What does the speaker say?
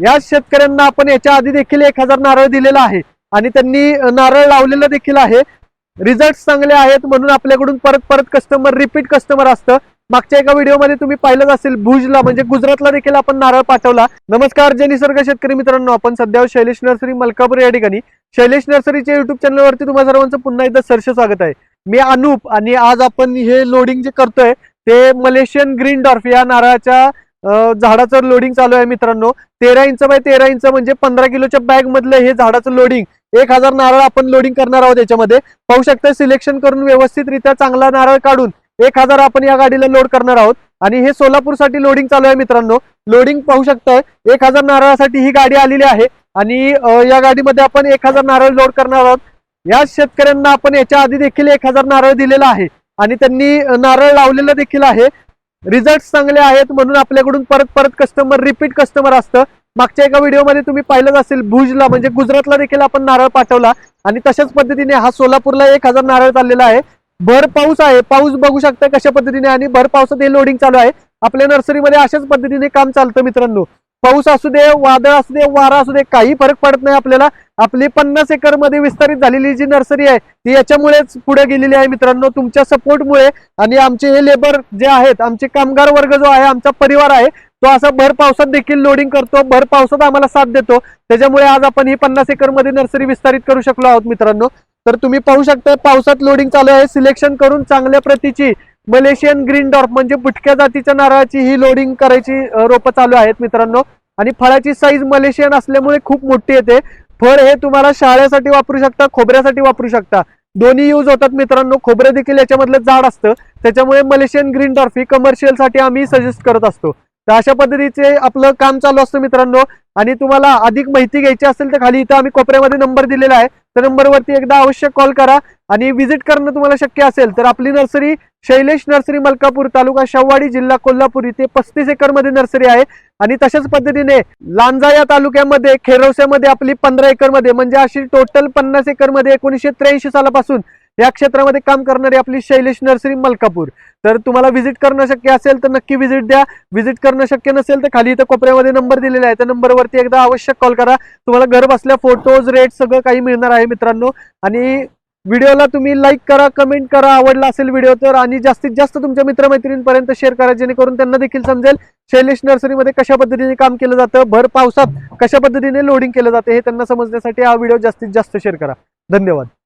या शेतकऱ्यांना आपण याच्या आधी देखील एक हजार नारळ दिलेला आहे. आणि त्यांनी नारळ लावलेलं देखील आहे. रिझल्ट चांगले आहेत म्हणून आपल्याकडून परत परत कस्टमर रिपीट कस्टमर असतं. मागच्या एका व्हिडिओमध्ये तुम्ही पाहिलंच असेल भुजला म्हणजे गुजरातला देखील आपण नारळ पाठवला. नमस्कार जय निसर्ग शेतकरी मित्रांनो. आपण सध्या शैलेश नर्सरी मलकापूर या ठिकाणी. शैलेश नर्सरीच्या युट्यूब चॅनलवरती तुम्हाला सर्वांचं पुन्हा एकदा सरस स्वागत आहे. मी अनुप आणि आज आपण हे लोडिंग जे करतोय ते मलेशियन ग्रीन डॉर्फ या नारळाच्या झाडाचं लोडिंग चालू आहे मित्रांनो. तेरा इंच बाय तेरा इंच म्हणजे पंधरा किलोच्या बॅग मधलं हे झाडाचं लोडिंग एक हजार नारळ आपण लोडिंग करणार आहोत याच्यामध्ये. पाहू शकता सिलेक्शन करून व्यवस्थितरित्या चांगला नारळ काढून एक हजार आपण या गाडीला लोड करणार आहोत. आणि हे सोलापूरसाठी लोडिंग चालू आहे मित्रांनो. लोडिंग पाहू शकताय एक हजार नारळासाठी ही गाडी आलेली आहे. आणि या गाडीमध्ये आपण एक हजार नारळ लोड करणार आहोत. या शेतकऱ्यांना आपण याच्या आधी देखील एक हजार नारळ दिलेला आहे. आणि त्यांनी नारळ लावलेलं देखील आहे. रिझल्ट चांगले आहेत म्हणून आपल्याकडून परत परत कस्टमर रिपीट कस्टमर असतं. मागच्या एका व्हिडिओमध्ये तुम्ही पाहिलंच असेल भुजला म्हणजे गुजरातला देखील आपण नारळ पाठवला. आणि तशाच पद्धतीने हा सोलापूरला एक हजार नारळ चाललेला आहे. भर पाऊस आहे पाऊस बघू शकता कशा पद्धतीने आणि भर पावसात हे लोडिंग चालू आहे. आपल्या नर्सरीमध्ये अशाच पद्धतीने काम चालतं मित्रांनो. पाऊस असू दे वादळ असू दे वारा असू दे काही फरक पडत नाही आपल्याला. आपली पन्नास एकरमध्ये विस्तारित झालेली जी नर्सरी आहे ती याच्यामुळेच पुढे गेलेली आहे मित्रांनो. तुमच्या सपोर्टमुळे आणि आमचे हे लेबर जे आहेत आमचे कामगार वर्ग जो आहे आमचा परिवार आहे तो असा भर पावसात देखील लोडिंग करतो भर पावसात आम्हाला साथ देतो. त्याच्यामुळे आज आपण ही पन्नास एकरमध्ये नर्सरी विस्तारित करू शकलो आहोत मित्रांनो. तर तुम्ही पाहू शकता पावसात लोडिंग चालू आहे. सिलेक्शन करून चांगल्या प्रतीची मलेशियन ग्रीन डॉर्फ म्हणजे बुटक्या जातीच्या नारळाची ही लोडिंग करायची रोपं चालू आहेत मित्रांनो. आणि फळाची साईज मलेशियन असल्यामुळे खूप मोठी येते. फळ हे तुम्हाला शाळेसाठी वापरू शकता खोबऱ्यासाठी वापरू शकता. दोन्ही यूज होतात मित्रांनो. खोबरे देखील याच्यामधलं जाड असतं. त्याच्यामुळे मलेशियन ग्रीन डॉर्फ ही कमर्शियलसाठी आम्ही सजेस्ट करत असतो. तर अशा पद्धतीचे आपलं काम चालू असतं मित्रांनो. आणि तुम्हाला अधिक माहिती घ्यायची असेल तर खाली इथं आम्ही कोपऱ्यामध्ये नंबर दिलेला आहे. त्या नंबरवरती एकदा अवश्य कॉल करा. आणि व्हिजिट करणं तुम्हाला शक्य असेल तर आपली नर्सरी शैलेश नर्सरी मलकापूर तालुका शववाडी जिल्हा कोल्हापूर इथे पस्तीस एकरमध्ये नर्सरी आहे. आणि तशाच पद्धतीने लांजा या तालुक्यामध्ये खेरवस्यामध्ये आपली पंधरा एकरमध्ये म्हणजे अशी टोटल पन्नास एकरमध्ये एकोणीसशे त्र्याऐंशी सालापासून या क्षेत्रामध्ये काम करणारी आपली शैलेश नर्सरी मलकापूर. तर तुम्हाला व्हिजिट करणं शक्य असेल तर नक्की व्हिजिट द्या. व्हिजिट करणं शक्य नसेल तर खाली इथं कोपऱ्यामध्ये नंबर दिलेला आहे. त्या नंबरवरती एकदा आवश्यक कॉल करा. तुम्हाला घर बसल्या फोटोज रेट सगळं काही मिळणार आहे मित्रांनो. आणि व्हिडिओला तुम्ही लाईक करा कमेंट करा. आवडला असेल व्हिडिओ तर आणि जास्तीत जास्त तुमच्या मित्रमैत्रिणींपर्यंत शेअर करा. जेणेकरून त्यांना देखील समजेल शैलेश नर्सरीमध्ये कशा पद्धतीने काम केलं जातं भर पावसात कशा पद्धतीने लोडिंग केलं जातं हे त्यांना समजण्यासाठी हा व्हिडिओ जास्तीत जास्त शेअर करा. धन्यवाद.